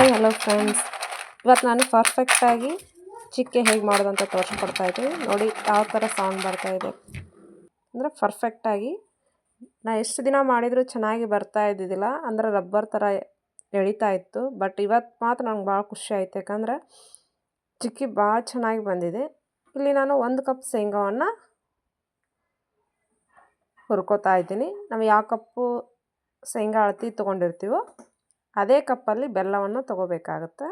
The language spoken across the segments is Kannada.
ಹಾಯ್ ಹಲೋ ಫ್ರೆಂಡ್ಸ್ ಇವತ್ತು ನಾನು ಪರ್ಫೆಕ್ಟಾಗಿ ಚಿಕ್ಕೆ ಹೇಗೆ ಮಾಡೋದಂತ ತೋರಿಸ್ಕೊಡ್ತಾ ಇದ್ದೀನಿ. ನೋಡಿ ಯಾವ ಥರ ಸೌಂಡ್ ಬರ್ತಾ ಇದೆ. ಅಂದರೆ ಪರ್ಫೆಕ್ಟಾಗಿ ನಾ ಎಷ್ಟು ದಿನ ಮಾಡಿದರೂ ಚೆನ್ನಾಗಿ ಬರ್ತಾ ಇದ್ದಿದ್ದಿಲ್ಲ. ಅಂದರೆ ರಬ್ಬರ್ ಥರ ಎಳಿತಾ ಇತ್ತು. ಬಟ್ ಇವತ್ತು ಮಾತ್ರ ನಂಗೆ ಭಾಳ ಖುಷಿ ಆಯ್ತು. ಯಾಕಂದ್ರೆ ಚಿಕ್ಕಿ ಭಾಳ ಚೆನ್ನಾಗಿ ಬಂದಿದೆ. ಇಲ್ಲಿ ನಾನು ಒಂದು ಕಪ್ ಶೇಂಗಾವನ್ನು ಹುರ್ಕೋತಾ ಇದ್ದೀನಿ. ನಾವು ಯಾವ ಕಪ್ಪು ಶೇಂಗಾ ಅಳತಿ ತೊಗೊಂಡಿರ್ತೀವೋ ಅದೇ ಕಪ್ಪಲ್ಲಿ ಬೆಲ್ಲವನ್ನು ತೊಗೋಬೇಕಾಗತ್ತೆ.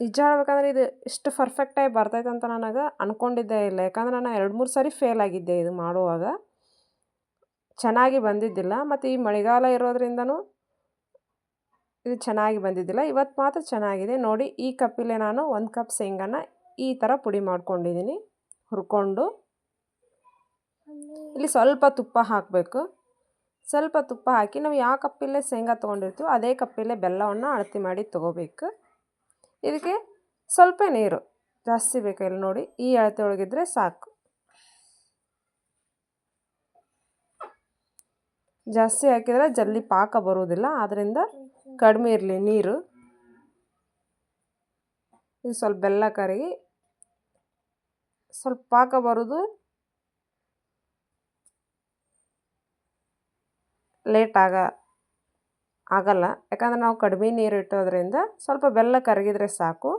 ನಿಜ ಹೇಳ್ಬೇಕಂದ್ರೆ ಇದು ಇಷ್ಟು ಪರ್ಫೆಕ್ಟಾಗಿ ಬರ್ತೈತೆ ಅಂತ ನನಗೆ ಅಂದ್ಕೊಂಡಿದ್ದೇ ಇಲ್ಲ. ಯಾಕಂದ್ರೆ ನಾನು ಎರಡು ಮೂರು ಸಾರಿ ಫೇಲ್ ಆಗಿದ್ದೆ ಇದು ಮಾಡುವಾಗ. ಚೆನ್ನಾಗಿ ಬಂದಿದ್ದಿಲ್ಲ. ಮತ್ತು ಈ ಮಳೆಗಾಲ ಇರೋದ್ರಿಂದನೂ ಇದು ಚೆನ್ನಾಗಿ ಬಂದಿದ್ದಿಲ್ಲ. ಇವತ್ತು ಮಾತ್ರ ಚೆನ್ನಾಗಿದೆ. ನೋಡಿ, ಈ ಕಪ್ಪಿಲೆ ನಾನು ಒಂದು ಕಪ್ ಶೇಂಗಾನ ಈ ಥರ ಪುಡಿ ಮಾಡ್ಕೊಂಡಿದ್ದೀನಿ ಹುರ್ಕೊಂಡು. ಇಲ್ಲಿ ಸ್ವಲ್ಪ ತುಪ್ಪ ಹಾಕಬೇಕು. ಸ್ವಲ್ಪ ತುಪ್ಪ ಹಾಕಿ ನಾವು ಯಾವ ಕಪ್ಪಿಲ್ಲೇ ಶೇಂಗಾ ತೊಗೊಂಡಿರ್ತೀವೋ ಅದೇ ಕಪ್ಪಿಲ್ಲೇ ಬೆಲ್ಲವನ್ನು ಅಳತೆ ಮಾಡಿ ತೊಗೋಬೇಕು. ಇದಕ್ಕೆ ಸ್ವಲ್ಪ ನೀರು ಜಾಸ್ತಿ ಬೇಕಾಗಿಲ್ಲ ನೋಡಿ, ಈ ಅಳತೆ ಒಳಗಿದ್ರೆ ಸಾಕು. ಜಾಸ್ತಿ ಹಾಕಿದರೆ ಜಲ್ದಿ ಪಾಕ ಬರುವುದಿಲ್ಲ ಆದ್ದರಿಂದ ಕಡಿಮೆ ಇರಲಿ ನೀರು. ಇದು ಸ್ವಲ್ಪ ಬೆಲ್ಲ ಕರಗಿ ಸ್ವಲ್ಪ ಪಾಕ ಬರೋದು ಲೇಟ್ ಆಗ, ಆಗಲ್ಲ. ಯಾಕಂದರೆ ನಾವು ಕಡಿಮೆ ನೀರು ಇಟ್ಟೋದ್ರಿಂದ ಸ್ವಲ್ಪ ಬೆಲ್ಲ ಕರಗಿದ್ರೆ ಸಾಕು.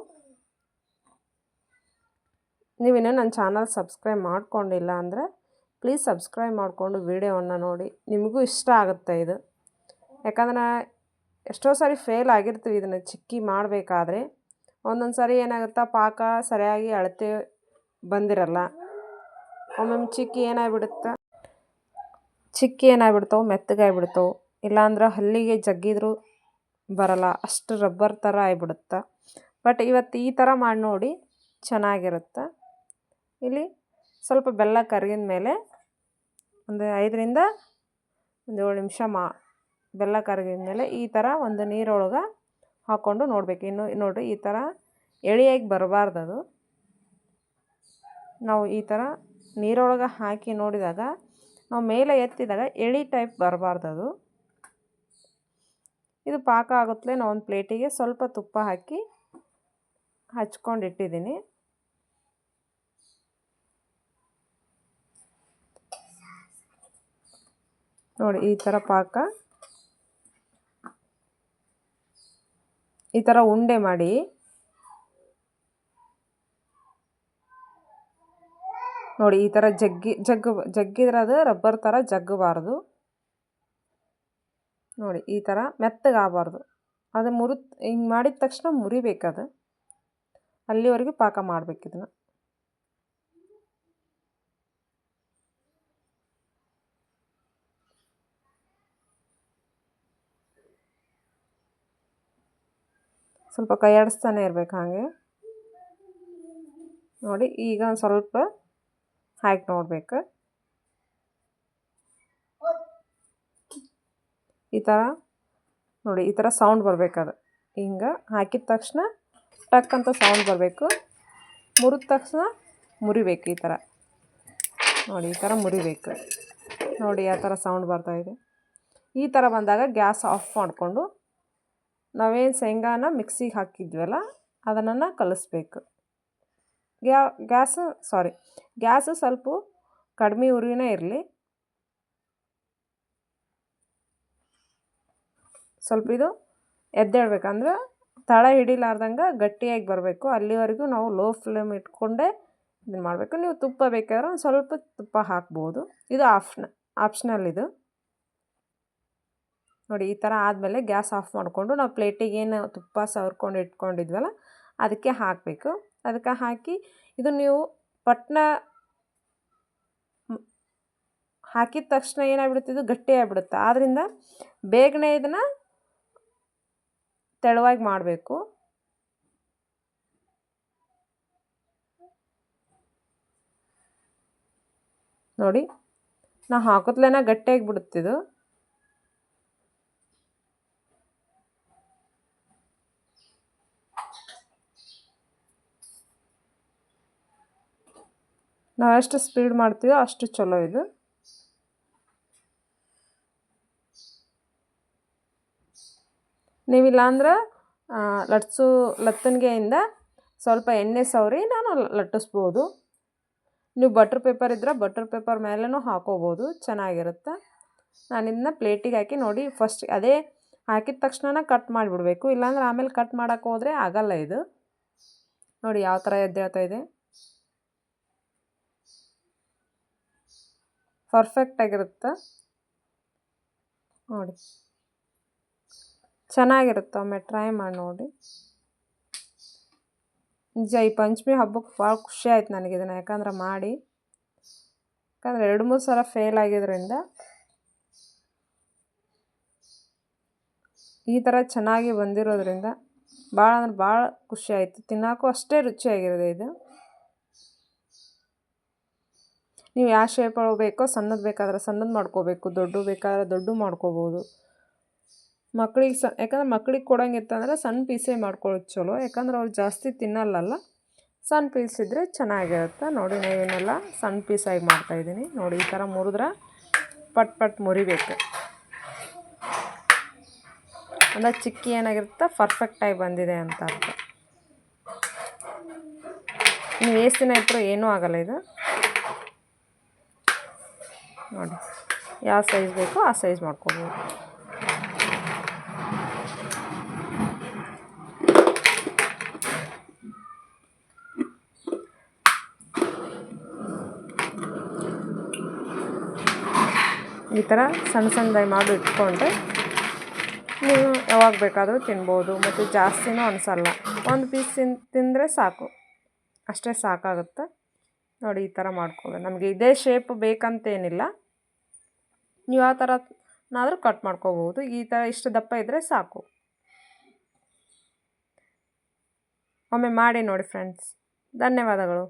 ನೀವಿನ್ನೂ ನನ್ನ ಚಾನಲ್ ಸಬ್ಸ್ಕ್ರೈಬ್ ಮಾಡಿಕೊಂಡಿಲ್ಲ ಅಂದರೆ ಪ್ಲೀಸ್ ಸಬ್ಸ್ಕ್ರೈಬ್ ಮಾಡಿಕೊಂಡು ವೀಡಿಯೋವನ್ನು ನೋಡಿ. ನಿಮಗೂ ಇಷ್ಟ ಆಗುತ್ತೆ ಇದು. ಯಾಕಂದ್ರೆ ಎಷ್ಟೋ ಸಾರಿ ಫೇಲ್ ಆಗಿರ್ತೀವಿ ಇದನ್ನು ಚಿಕ್ಕಿ ಮಾಡಬೇಕಾದ್ರೆ. ಒಂದೊಂದು ಸಾರಿ ಏನಾಗುತ್ತಾ ಪಾಕ ಸರಿಯಾಗಿ ಅಳತೆ ಬಂದಿರಲ್ಲ. ಒಮ್ಮೊಮ್ಮೆ ಚಿಕ್ಕಿ ಏನಾಗ್ಬಿಡುತ್ತೆ? ಚಿಕ್ಕಿ ಏನಾಗ್ಬಿಡ್ತಾವೆ ಮೆತ್ತಗಾಗ್ಬಿಡ್ತಾವೆ, ಇಲ್ಲಾಂದ್ರೆ ಹಲ್ಲಿಗೆ ಜಗ್ಗಿದ್ರೂ ಬರಲ್ಲ. ಅಷ್ಟು ರಬ್ಬರ್ ಥರ ಆಗ್ಬಿಡುತ್ತೆ. ಬಟ್ ಇವತ್ತು ಈ ಥರ ಮಾಡಿ ನೋಡಿ ಚೆನ್ನಾಗಿರುತ್ತೆ. ಇಲ್ಲಿ ಸ್ವಲ್ಪ ಬೆಲ್ಲ ಕರಗಿದ ಮೇಲೆ ಒಂದು ಐದರಿಂದ ಒಂದು ಏಳು ನಿಮಿಷ ಮಾ, ಬೆಲ್ಲ ಕರಗಿದ ಮೇಲೆ ಈ ಥರ ಒಂದು ನೀರೊಳಗೆ ಹಾಕ್ಕೊಂಡು ನೋಡಬೇಕು. ಇನ್ನು ನೋಡಿರಿ, ಈ ಥರ ಎಳೆಯಾಗಿ ಬರಬಾರ್ದು ಅದು ನಾವು ಈ ಥರ ನೀರೊಳಗೆ ಹಾಕಿ ನೋಡಿದಾಗ ನಾವು ಮೇಲೆ ಎತ್ತಿದಾಗ ಎಳಿ ಟೈಪ್ ಬರಬಾರ್ದು ಅದು ಇದು ಪಾಕ ಆಗುತ್ತಲೇ ನಾವು ಒಂದು ಪ್ಲೇಟಿಗೆ ಸ್ವಲ್ಪ ತುಪ್ಪ ಹಾಕಿ ಹಚ್ಕೊಂಡು ಇಟ್ಟಿದ್ದೀನಿ ನೋಡಿ, ಈ ಥರ ಪಾಕ. ಈ ಥರ ಉಂಡೆ ಮಾಡಿ. ನೋಡಿ, ಈ ಥರ ಜಗ್ಗಿ ಜಗ್ ಜಗ್ಗಿದ್ರೆ ಅದು ರಬ್ಬರ್ ಥರ ಜಗ್ಗಬಾರ್ದು. ನೋಡಿ, ಈ ಥರ ಮೆತ್ತಗಾಗಬಾರ್ದು. ಅದು ಮುರು ಹಿಂಗೆ ಮಾಡಿದ ತಕ್ಷಣ ಮುರಿಬೇಕದು ಅಲ್ಲಿವರೆಗೂ ಪಾಕ ಮಾಡಬೇಕು ಇದನ್ನು. ಸ್ವಲ್ಪ ಕೈಯಾಡಿಸ್ತಾನೆ ಇರಬೇಕು ಹಾಗೆ. ನೋಡಿ, ಈಗ ಒಂದು ಸ್ವಲ್ಪ ಹಾಕಿ ನೋಡಬೇಕು. ಈ ಥರ ನೋಡಿ ಈ ಥರ ಸೌಂಡ್ ಬರಬೇಕದು ಹಿಂಗೆ ಹಾಕಿದ ತಕ್ಷಣ ಟಕ್ ಅಂತ ಸೌಂಡ್ ಬರಬೇಕು. ಮುರಿದ ತಕ್ಷಣ ಮುರಿಬೇಕು ಈ ಥರ ನೋಡಿ ಈ ಥರ ಮುರಿಬೇಕು. ನೋಡಿ ಯಾವ ಥರ ಸೌಂಡ್ ಬರ್ತಾಯಿದೆ ಈ ಥರ ಬಂದಾಗ ಗ್ಯಾಸ್ ಆಫ್ ಮಾಡಿಕೊಂಡು ನಾವೇನು ಶೇಂಗಾನ ಮಿಕ್ಸಿಗೆ ಹಾಕಿದ್ವಲ್ಲ, ಅದನ್ನು ಕಲಿಸ್ಬೇಕು. ಗ್ಯಾ, ಗ್ಯಾಸ್ ಸಾರಿ ಗ್ಯಾಸು ಸ್ವಲ್ಪ ಕಡಿಮೆ ಉರಿನೇ ಇರಲಿ. ಸ್ವಲ್ಪ ಇದು ಎದ್ದೇಳ್ಬೇಕಂದ್ರೆ ತಳ ಹಿಡಿಲಾರ್ದಂಗೆ ಗಟ್ಟಿಯಾಗಿ ಬರಬೇಕು. ಅಲ್ಲಿವರೆಗೂ ನಾವು ಲೋ ಫ್ಲೇಮ್ ಇಟ್ಕೊಂಡೇ ಇದನ್ನು ಮಾಡಬೇಕು. ನೀವು ತುಪ್ಪ ಬೇಕಾದ್ರೆ ಒಂದು ಸ್ವಲ್ಪ ತುಪ್ಪ ಹಾಕ್ಬೋದು. ಇದು ಆಪ್ಷನ್, ಆಪ್ಷನಲ್ ಇದು. ನೋಡಿ, ಈ ಥರ ಆದಮೇಲೆ ಗ್ಯಾಸ್ ಆಫ್ ಮಾಡಿಕೊಂಡು ನಾವು ಪ್ಲೇಟಿಗೆ ಏನು ತುಪ್ಪ ಸವರ್ಕೊಂಡು ಇಟ್ಕೊಂಡಿದ್ವಲ್ಲ, ಅದಕ್ಕೆ ಹಾಕಬೇಕು. ಅದಕ್ಕೆ ಹಾಕಿ ಇದು ನೀವು ಪಟ್ನ ಹಾಕಿದ ತಕ್ಷಣ ಏನಾಗ್ಬಿಡುತ್ತೆ ಇದು ಗಟ್ಟಿ ಆಗಿಬಿಡುತ್ತೆ. ಆದ್ದರಿಂದ ಬೇಗನೆ ಇದನ್ನು ತೆಳುವಾಗಿ ಮಾಡಬೇಕು. ನೋಡಿ, ನಾ ಹಾಕೋತ್ಲೇನ ಗಟ್ಟಿಯಾಗಿ ಬಿಡುತ್ತಿದ್ದು ನಾವು ಎಷ್ಟು ಸ್ಪೀಡ್ ಮಾಡ್ತೀವೋ ಅಷ್ಟು ಚಲೋ ಇದು. ನೀವಿಲ್ಲ ಅಂದ್ರೆ ಲಟ್ಸು ಲತ್ತನಿಗೆಯಿಂದ ಸ್ವಲ್ಪ ಎಣ್ಣೆ ಸವರಿ ನಾನು ಲಟ್ಟಿಸ್ಬೋದು. ನೀವು ಬಟ್ರ್ ಪೇಪರ್ ಇದ್ದರೆ ಬಟ್ರ್ ಪೇಪರ್ ಮೇಲೆನೂ ಹಾಕೋಬೋದು, ಚೆನ್ನಾಗಿರುತ್ತೆ. ನಾನು ಇದನ್ನ ಪ್ಲೇಟಿಗೆ ಹಾಕಿ ನೋಡಿ, ಫಸ್ಟ್ ಅದೇ ಹಾಕಿದ ತಕ್ಷಣ ಕಟ್ ಮಾಡಿಬಿಡ್ಬೇಕು. ಇಲ್ಲಾಂದ್ರೆ ಆಮೇಲೆ ಕಟ್ ಮಾಡೋಕ್ಕೆ ಹೋದರೆ ಆಗಲ್ಲ ಇದು. ನೋಡಿ ಯಾವ ಥರ ಎದ್ದೇಳ್ತಾ ಇದೆ. ಪರ್ಫೆಕ್ಟಾಗಿರುತ್ತೆ ನೋಡಿ. ಚೆನ್ನಾಗಿರುತ್ತೆ, ಒಮ್ಮೆ ಟ್ರೈ ಮಾಡಿ ನೋಡಿ. ನಿಜ ಈ ಪಂಚಮಿ ಹಬ್ಬಕ್ಕೆ ಭಾಳ ಖುಷಿ ಆಯ್ತು ನನಗೆ ಇದನ್ನು ಯಾಕಂದ್ರೆ ಮಾಡಿ. ಯಾಕಂದ್ರೆ ಎರಡು ಮೂರು ಸಲ ಫೇಲ್ ಆಗಿದ್ದರಿಂದ ಈ ಥರ ಚೆನ್ನಾಗಿ ಬಂದಿರೋದ್ರಿಂದ ಭಾಳ ಅಂದ್ರೆ ಭಾಳ ಖುಷಿ ಆಯಿತು. ತಿನ್ನೋಕ್ಕೂ ಅಷ್ಟೇ ರುಚಿಯಾಗಿರೋದು ಇದು. ನೀವು ಯಾವ ಶೇಪ್ ಬೇಕೋ ಸಣ್ಣದು ಬೇಕಾದ್ರೆ ಸಣ್ಣದು ಮಾಡ್ಕೋಬೇಕು ದೊಡ್ಡ ಬೇಕಾದ್ರೆ ದೊಡ್ಡ ಮಾಡ್ಕೋಬೋದು. ಮಕ್ಳಿಗೆ ಸ, ಯಾಕಂದ್ರೆ ಮಕ್ಳಿಗೆ ಕೊಡೋಂಗಿತ್ತಂದ್ರೆ ಸಣ್ಣ ಪೀಸೇ ಮಾಡ್ಕೊಳ್ಳೋದು ಚಲೋ. ಯಾಕಂದ್ರೆ ಅವ್ರು ಜಾಸ್ತಿ ತಿನ್ನಲ್ಲಲ್ಲ. ಸಣ್ಣ ಪೀಸ್ ಇದ್ದರೆ ಚೆನ್ನಾಗಿರುತ್ತೆ. ನೋಡಿ ನಾವೇನೆಲ್ಲ ಸಣ್ಣ ಪೀಸಾಗಿ ಮಾಡ್ತಾಯಿದ್ದೀನಿ ನೋಡಿ ಈ ಥರ ಮುರಿದ್ರೆ ಪಟ್ ಪಟ್ ಮುರಿಬೇಕು. ಅಂದರೆ ಚಿಕ್ಕಿ ಏನಾಗಿರುತ್ತೆ? ಪರ್ಫೆಕ್ಟಾಗಿ ಬಂದಿದೆ ಅಂತ ಅರ್ಥ. ನೀವು ಎಷ್ಟು ದಿನ ಇಟ್ಟರು ಏನೂ ಆಗಲ್ಲ ಇದು. ನೋಡಿ, ಯಾವ ಸೈಜ್ ಬೇಕೋ ಆ ಸೈಜ್ ಮಾಡ್ಕೊಬೋದು. ಈ ಥರ ಸಣ್ಣ ಸಣ್ಣದಾಗಿ ಮಾಡಿ ಇಟ್ಕೊಂಡ್ರೆ ನೀವು ಯಾವಾಗ ಬೇಕಾದರೂ ತಿನ್ಬೋದು, ಮತ್ತು ಜಾಸ್ತಿನೂ ಅನಿಸಲ್ಲ. ಒಂದು ಪೀಸ್ ತಿಂದರೆ ಸಾಕು. ಅಷ್ಟೇ ಸಾಕಾಗುತ್ತೆ. ನೋಡಿ, ಈ ಥರ ಮಾಡ್ಕೊಬೋದು ನಮಗೆ ಇದೇ ಶೇಪ್ ಬೇಕಂತೇನಿಲ್ಲ. ನೀವು ಆ ಥರನಾದರೂ ಕಟ್ ಮಾಡ್ಕೋಬೋದು ಈ ಥರ ಇಷ್ಟು ದಪ್ಪ ಇದ್ದರೆ ಸಾಕು. ಒಮ್ಮೆ ಮಾಡಿ ನೋಡಿ ಫ್ರೆಂಡ್ಸ್ ಧನ್ಯವಾದಗಳು.